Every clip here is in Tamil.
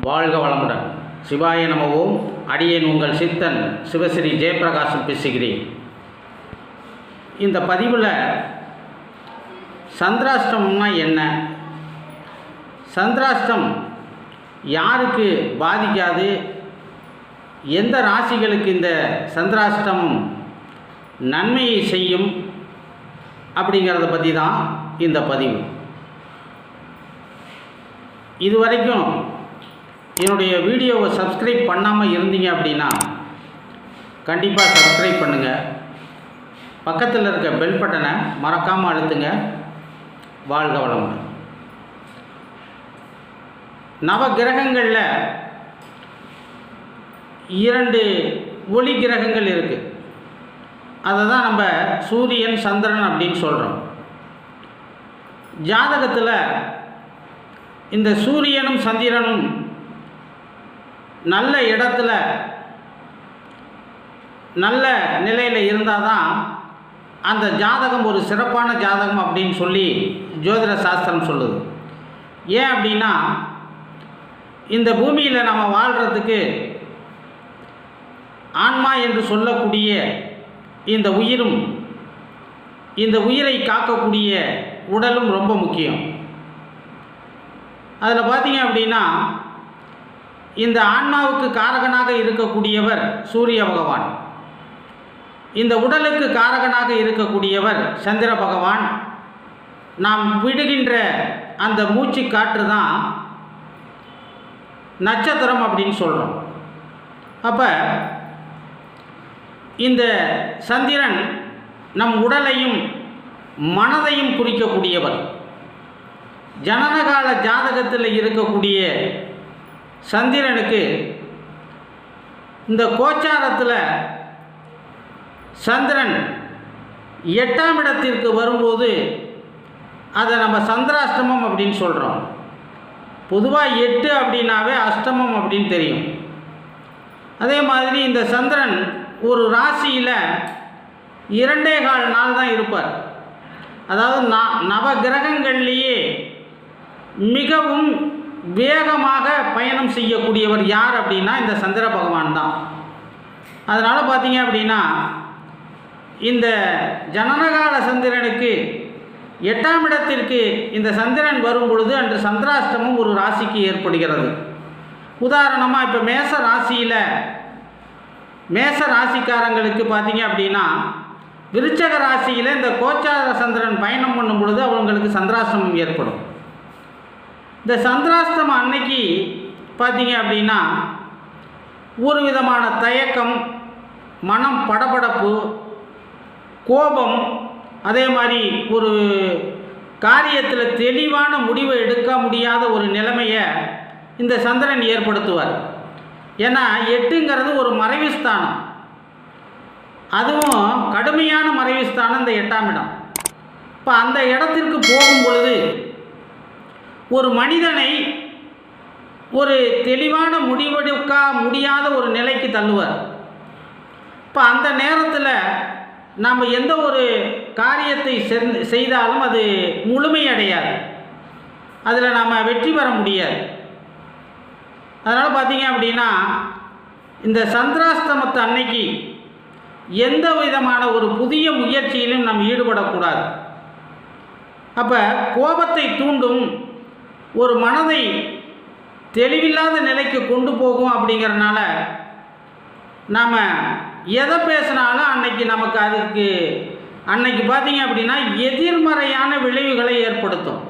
வாழ்க வளமுடன். சிவாய நமவும். அடியேன் உங்கள் சித்தன் சிவஸ்ரீ ஜெயப்பிரகாசம் பேசுகிறேன். இந்த பதிவில் சந்திராஷ்டம்னா என்ன? சந்திராஷ்டம் யாருக்கு பாதிக்காது? எந்த ராசிகளுக்கு இந்த சந்திராஷ்டம் நன்மையை செய்யும்? அப்படிங்கிறத பற்றி தான் இந்த பதிவு. இது வரைக்கும் என்னுடைய வீடியோவை சப்ஸ்கிரைப் பண்ணாமல் இருந்தீங்க அப்படின்னா கண்டிப்பாக சப்ஸ்கிரைப் பண்ணுங்கள் பக்கத்தில் இருக்க பெல் பட்டனை மறக்காமல் அழுத்துங்க. வாழ்க வளமுடன். நவ கிரகங்களில் இரண்டு ஒளி கிரகங்கள் இருக்குது அதை தான் நம்ம சூரியன் சந்திரன் அப்படின்னு சொல்கிறோம் ஜாதகத்தில் இந்த சூரியனும் சந்திரனும் நல்ல இடத்துல நல்ல நிலையில் இருந்தால் தான் அந்த ஜாதகம் ஒரு சிறப்பான ஜாதகம் அப்படின்னு சொல்லி ஜோதிட சாஸ்திரம் சொல்லுது. ஏன் அப்படின்னா இந்த பூமியில் நம்ம வாழ்கிறதுக்கு ஆன்மா என்று சொல்லக்கூடிய இந்த உயிரும் இந்த உயிரை காக்கக்கூடிய உடலும் ரொம்ப முக்கியம். அதில் பார்த்தீங்க அப்படின்னா இந்த ஆன்மாவுக்கு காரகனாக இருக்கக்கூடியவர் சூரிய பகவான். இந்த உடலுக்கு காரகனாக இருக்கக்கூடியவர் சந்திர பகவான். நாம் விடுகின்ற அந்த மூச்சு காற்று தான் நட்சத்திரம் அப்படின்னு சொல்கிறோம் அப்போ இந்த சந்திரன் நம் உடலையும் மனதையும் குறிக்கக்கூடியவர். ஜனனகால ஜாதகத்தில் இருக்கக்கூடிய சந்திரனுக்கு இந்த கோச்சாரத்தில் சந்திரன் எட்டாம் இடத்திற்கு வரும்போது அதை நம்ம சந்திராஷ்டமம் அப்படின்னு சொல்கிறோம் பொதுவாக எட்டு அப்படின்னாவே அஷ்டமம் அப்படின்னு தெரியும். அதே மாதிரி இந்த சந்திரன் ஒரு ராசியில் இரண்டே கால் நாள் தான் இருப்பார். அதாவது ந நவ கிரகங்கள்லேயே மிகவும் வேகமாக பயணம் செய்யக்கூடியவர் யார் அப்படின்னா இந்த சந்திர பகவான் தான். அதனால் பார்த்தீங்க அப்படின்னா இந்த ஜனனகால சந்திரனுக்கு எட்டாம் இடத்திற்கு இந்த சந்திரன் வரும் பொழுது அன்று சந்திராஷ்டமும் ஒரு ராசிக்கு ஏற்படுகிறது. உதாரணமாக இப்போ மேச ராசியில் மேச ராசிக்காரங்களுக்கு பார்த்தீங்க அப்படின்னா விருச்சக ராசியில் இந்த கோச்சார சந்திரன் பயணம் பண்ணும் பொழுது அவங்களுக்கு சந்திராசிரமம் ஏற்படும். இந்த சந்திராஸ்தமம் அன்னைக்கு பார்த்தீங்க அப்படின்னா ஒரு விதமான தயக்கம் மனம் படபடப்பு கோபம் அதே மாதிரி ஒரு காரியத்தில் தெளிவான முடிவை எடுக்க முடியாத ஒரு நிலைமையை இந்த சந்திரன் ஏற்படுத்துவார். ஏன்னா எட்டுங்கிறது ஒரு மறைவு ஸ்தானம். அதுவும் கடுமையான மறைவு ஸ்தானம் இந்த எட்டாம் இடம். இப்போ அந்த இடத்திற்கு போகும் பொழுது ஒரு மனிதனை ஒரு தெளிவான முடிவெடுக்க முடியாத ஒரு நிலைக்கு தள்ளுவார். இப்போ அந்த நேரத்தில் நாம் எந்த ஒரு காரியத்தை செந்- செய்தாலும் அது முழுமையடையாது அதில் நாம் வெற்றி பெற முடியாது. அதனால் பார்த்தீங்க அப்படின்னா இந்த சந்திராஸ்தமத்து அன்னைக்கு எந்த விதமான ஒரு புதிய முயற்சியிலும் நாம் ஈடுபடக்கூடாது. அப்போ கோபத்தை தூண்டும் ஒரு மனதை தெளிவில்லாத நிலைக்கு கொண்டு போகும் அப்படிங்கிறனால நாம் எதை பேசினாலும் அன்னைக்கு நமக்கு அதுக்கு அன்னைக்கு பார்த்தீங்க அப்படின்னா எதிர்மறையான விளைவுகளை ஏற்படுத்தும்.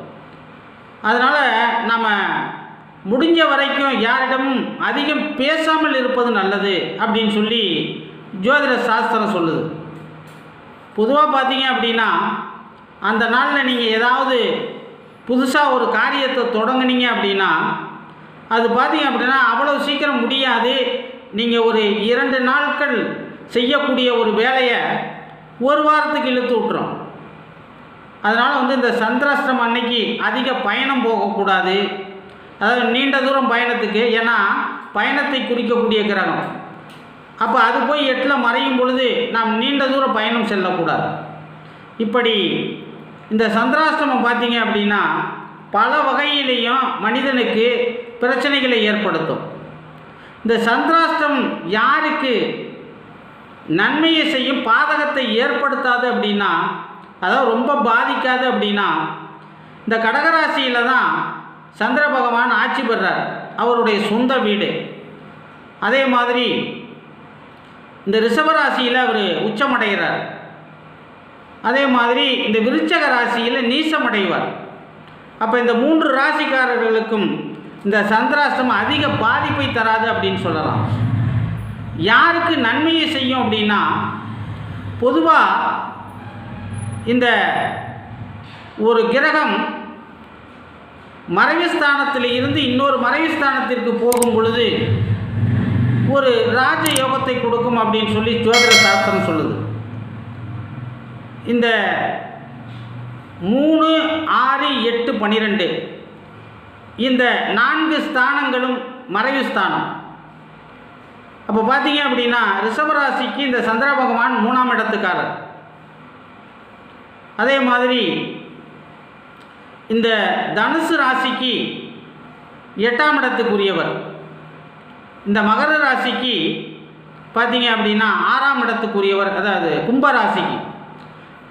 அதனால் நம்ம முடிஞ்ச வரைக்கும் யாரிடமும் அதிகம் பேசாமல் இருப்பது நல்லது அப்படின்னு சொல்லி ஜோதிட சாஸ்திரம் சொல்லுது. பொதுவாக பார்த்தீங்க அப்படின்னா அந்த நாளில் நீங்கள் ஏதாவது புதுசாக ஒரு காரியத்தை தொடங்குனீங்க அப்படின்னா அது பார்த்தீங்க அப்படின்னா அவ்வளோ சீக்கிரம் முடியாது. நீங்கள் ஒரு இரண்டு நாட்கள் செய்யக்கூடிய ஒரு வேலையை ஒரு வாரத்துக்கு இழுத்து விட்டுரும். அதனால் வந்து இந்த சந்திராஷ்டிரம் அன்னைக்கு அதிக பயணம் போகக்கூடாது. அதாவது நீண்ட தூரம் பயணத்துக்கு ஏன்னா பயணத்தை குறிக்கக்கூடிய கிரகம். அப்போ அது போய் எட்டில் மறையும் பொழுது நாம் நீண்ட தூரம் பயணம் செல்லக்கூடாது. இப்படி இந்த சந்திராஷ்டமம் பார்த்தீங்க அப்படின்னா பல வகையிலையும் மனிதனுக்கு பிரச்சனைகளை ஏற்படுத்தும். இந்த சந்திராஷ்டம் யாருக்கு நன்மையை செய்யும் பாதகத்தை ஏற்படுத்தாது அப்படின்னா அதாவது ரொம்ப பாதிக்காது அப்படின்னா இந்த கடகராசியில் தான் சந்திர பகவான் ஆட்சி பெறார். அவருடைய சொந்த வீடு. அதே மாதிரி இந்த ரிஷபராசியில் அவர் உச்சமடைகிறார். அதே மாதிரி இந்த விருச்சக ராசியில் நீசமடைவார். அப்போ இந்த மூன்று ராசிக்காரர்களுக்கும் இந்த சந்திராஷ்டம் அதிக பாதிப்பை தராது அப்படின்னு சொல்லலாம். யாருக்கு நன்மையை செய்யும் அப்படின்னா பொதுவாக இந்த ஒரு கிரகம் மறைவுஸ்தானத்தில் இருந்து இன்னொரு மறைவுஸ்தானத்திற்கு போகும் பொழுது ஒரு ராஜ யோகத்தை கொடுக்கும் அப்படின்னு சொல்லி ஜோதிட சாஸ்திரம் சொல்லுது. இந்த மூணு ஆறு எட்டு பன்னிரெண்டு இந்த நான்கு ஸ்தானங்களும் மறைவு ஸ்தானம். அப்போ பார்த்தீங்க அப்படின்னா ரிஷபராசிக்கு இந்த சந்திர பகவான் மூணாம் இடத்துக்காரர். அதே மாதிரி இந்த தனுசு ராசிக்கு எட்டாம் இடத்துக்குரியவர். இந்த மகர ராசிக்கு பார்த்தீங்க அப்படின்னா ஆறாம் இடத்துக்குரியவர் அதாவது கும்பராசிக்கு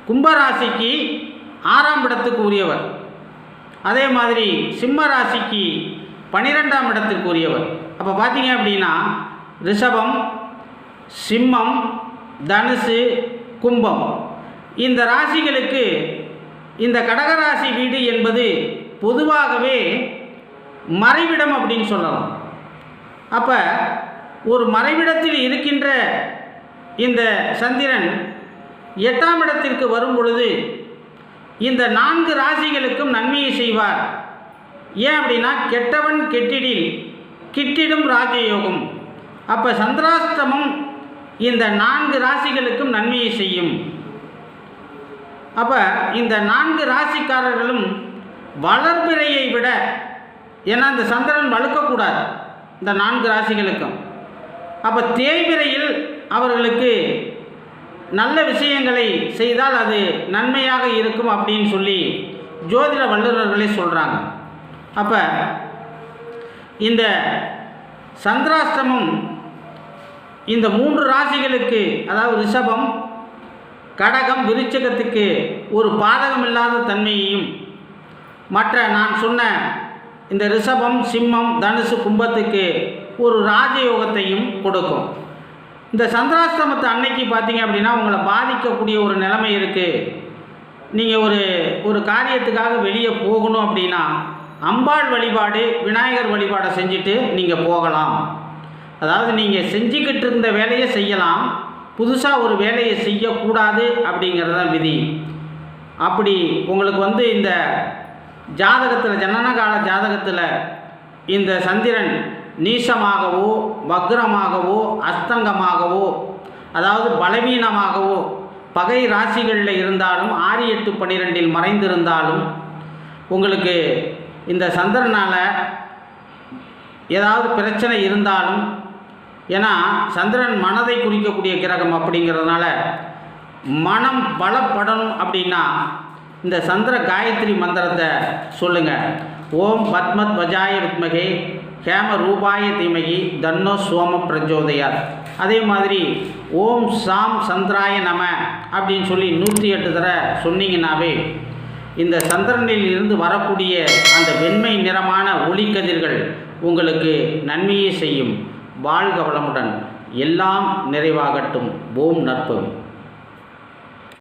கும்பராசிக்கு ஆறாம் இடத்துக்கு உரியவர். அதே மாதிரி சிம்ம ராசிக்கு பனிரெண்டாம் இடத்திற்கு உரியவர். அப்போ பார்த்தீங்க அப்படின்னா ரிஷபம் சிம்மம் தனுசு கும்பம். இந்த ராசிகளுக்கு இந்த கடகராசி வீடு என்பது பொதுவாகவே மறைவிடம் அப்படின்னு சொல்லலாம். அப்போ ஒரு மறைவிடத்தில் இருக்கின்ற இந்த சந்திரன் எட்டாம் இடத்திற்கு வரும் பொழுது இந்த நான்கு ராசிகளுக்கும் நன்மையை செய்வார். ஏன் அப்படின்னா கெட்டவன் கெட்டிடில் கிட்டிடும் ராஜயோகம். அப்போ சந்திராஸ்தமம் இந்த நான்கு ராசிகளுக்கும் நன்மையை செய்யும். அப்போ இந்த நான்கு ராசிக்காரர்களும் வளர்பிறையை விட ஏன்னா இந்த சந்திரன் வழுக்கக்கூடாது இந்த நான்கு ராசிகளுக்கும். அப்போ தேய்பிறையில் அவர்களுக்கு நல்ல விஷயங்களை செய்தால் அது நன்மையாக இருக்கும் அப்படின்னு சொல்லி ஜோதிட வல்லுநர்களே சொல்கிறாங்க அப்போ இந்த சந்திராஷ்டமம் இந்த மூன்று ராசிகளுக்கு அதாவது ரிஷபம் கடகம் விருச்சகத்துக்கு ஒரு பாதகம் இல்லாத தன்மையையும் மற்ற நான் சொன்ன இந்த ரிஷபம் சிம்மம் தனுசு கும்பத்துக்கு ஒரு ராஜயோகத்தையும் கொடுக்கும். இந்த சந்திராஷ்டமத்து அன்னைக்கு பார்த்தீங்க அப்படின்னா உங்களை பாதிக்கக்கூடிய ஒரு நிலைமை இருக்குது நீங்கள் ஒரு ஒரு காரியத்துக்காக வெளியே போகணும் அப்படின்னா அம்பாள் வழிபாடு விநாயகர் வழிபாடை செஞ்சுட்டு நீங்கள் போகலாம். அதாவது நீங்கள் செஞ்சுக்கிட்டு இருந்த வேலையை செய்யலாம். புதுசாக ஒரு வேலையை செய்யக்கூடாது அப்படிங்கிறது தான் விதி. அப்படி உங்களுக்கு வந்து இந்த ஜாதகத்தில் ஜனனகால ஜாதகத்தில் இந்த சந்திரன் நீசமாகவோ வக்ரமாகவோ அஸ்தங்கமாகவோ அதாவது பலவீனமாகவோ பகை ராசிகளில் இருந்தாலும் ஆறு எட்டு பன்னிரெண்டில் மறைந்திருந்தாலும் உங்களுக்கு இந்த சந்திரனால் ஏதாவது பிரச்சனை இருந்தாலும் ஏன்னா சந்திரன் மனதை குறிக்கக்கூடிய கிரகம் அப்படிங்கிறதுனால மனம் பலப்படணும் அப்படின்னா இந்த சந்திர காயத்ரி மந்திரத்தை சொல்லுங்கள் ஓம் பத்மத் வஜாய வித்மகே ஹேம ரூபாய தீமகி தன்னோ சோம பிரஜோதயாத் அதே மாதிரி ஓம் சாம் சந்திராய நம அப்படின்னு சொல்லி நூற்றி எட்டு தடவை சொன்னீங்கன்னாவே இந்த சந்திரனில் இருந்து வரக்கூடிய அந்த வெண்மை நிறமான ஒளிக்கதிர்கள் உங்களுக்கு நன்மையை செய்யும். வாழ்க வளமுடன். எல்லாம் நிறைவாகட்டும். ஓம் நற்பவி